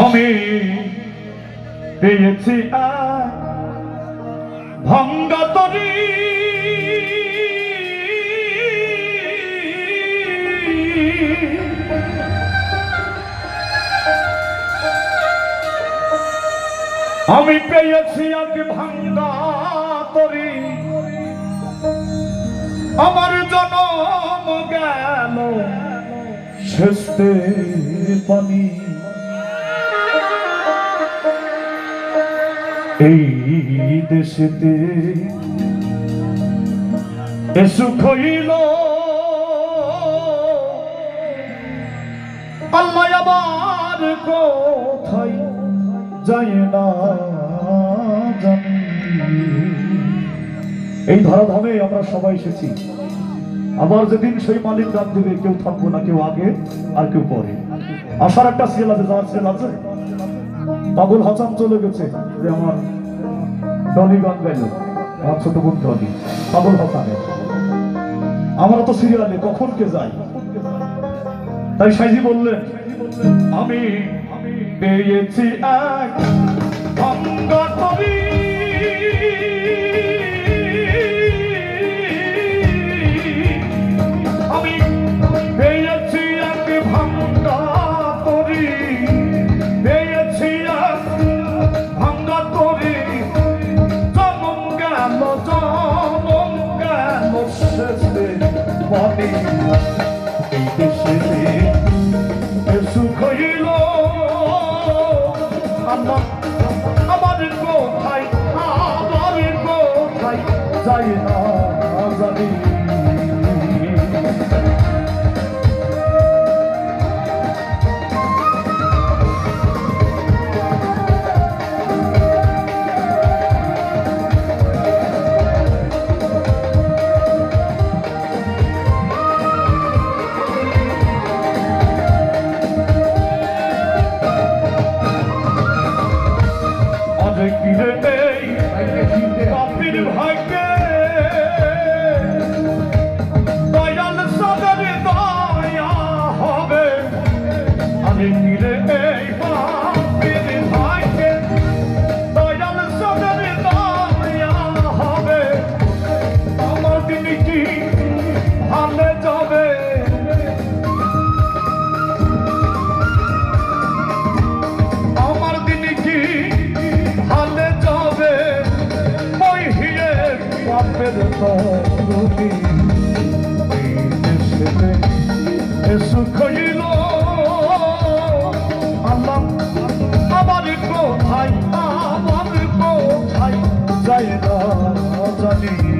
আমি পেয়েছি ভঙ্গা তরি। আমি পেয়েছি এক ভাঙ্গা তরি। আমার জনম গেল শেষতে পানি। দেশেতে সুখ হইল আবার কোথায় যায় না এই ধরাধামে আমরা সবাই এসেছি। আবার যেদিন সেই মালিক ডাক দেবে, কেউ থাকব না, কেউ আগে, আর কেউ পরে। আসার একটা সিল আছে যাওয়ার সিল আছে। বাবুল হাসান চলে গেছে, যে আমার ডলি গান গাইল। আমার ছোট বোন ডলি বাবুল হাসানের আমরা তো সিরিয়ালে কখন কে যাই? তাই সাইজি বললেন, আমি আমি পেয়েছি এক অঙ্গা আমার আমার তরুণী এই দেশেতে এ সুখ হইল। আল্লাহ আমার কোথায় আমার কোথায় যাই না জানি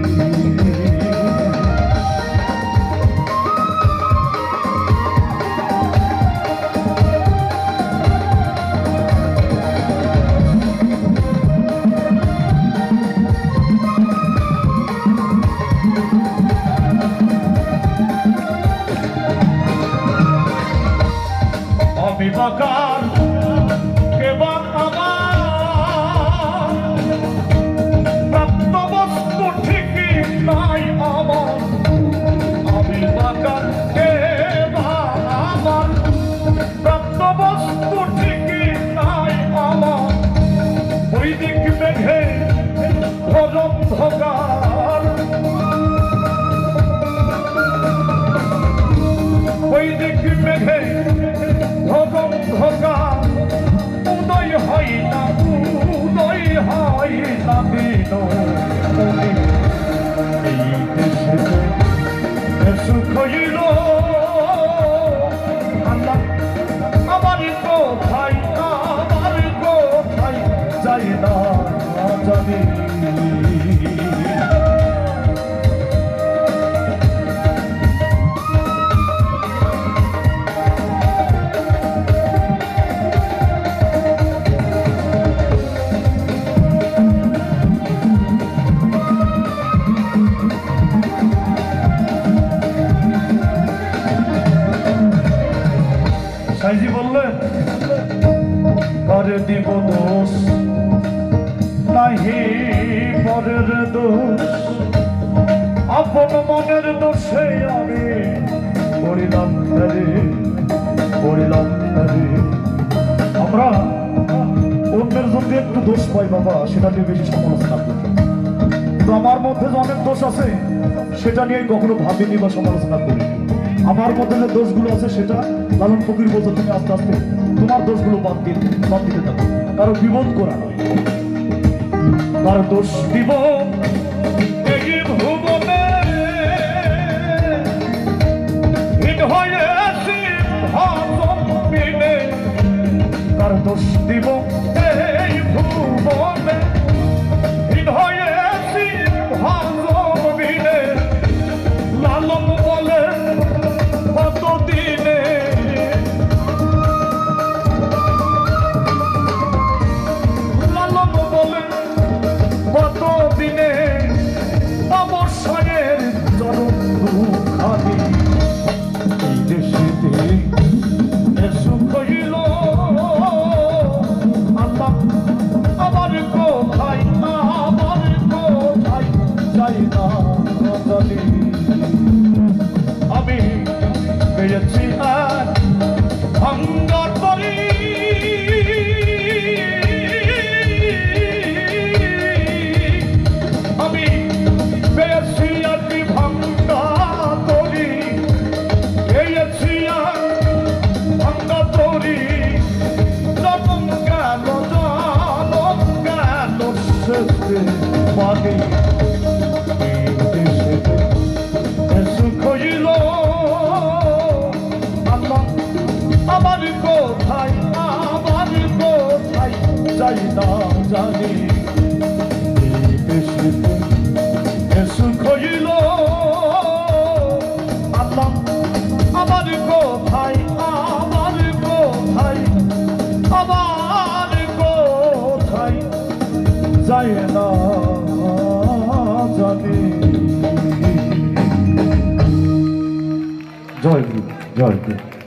ভগার ওই দিক মেঘে ভগম ভগা উদয় হয় না উদয় হয় না দিন এই দেশে সুখ হইল। আমার কোথায় আমার কোথায় যাই না সাইজি বললেন করে দিব দোষ। নাহি পরের দোষ, আপন মনের দোষে আমি পড়িলাম রে পড়িলাম রে আমরা দোষ পাই বাবা সেটা নিয়ে বেশি সমালোচনা করি। কিন্তু আমার মধ্যে যে অনেক দোষ আছে, সেটা নিয়ে কখনো ভাবিনি বা সমালোচনা করি আমার মধ্যে যে দোষগুলো আছে সেটা লালন ফকির বলতে তুমি আস্তে আস্তে তোমার দোষগুলো বাদ দিয়ে, বাদ দিতে থাকো। কারও বিবোধ করা নয়। তার দোষ দিব। এই ভুবনে হীন হয়েছি তার দোষ দিব। এই ভুবনে আমি পেয়েছি আর আমি পেয়েছি আর ভাঙ্গা তরি পেয়েছি আর ভাঙ্গা তরি গেল যাই না জানি জয় গুরু জয় গুরু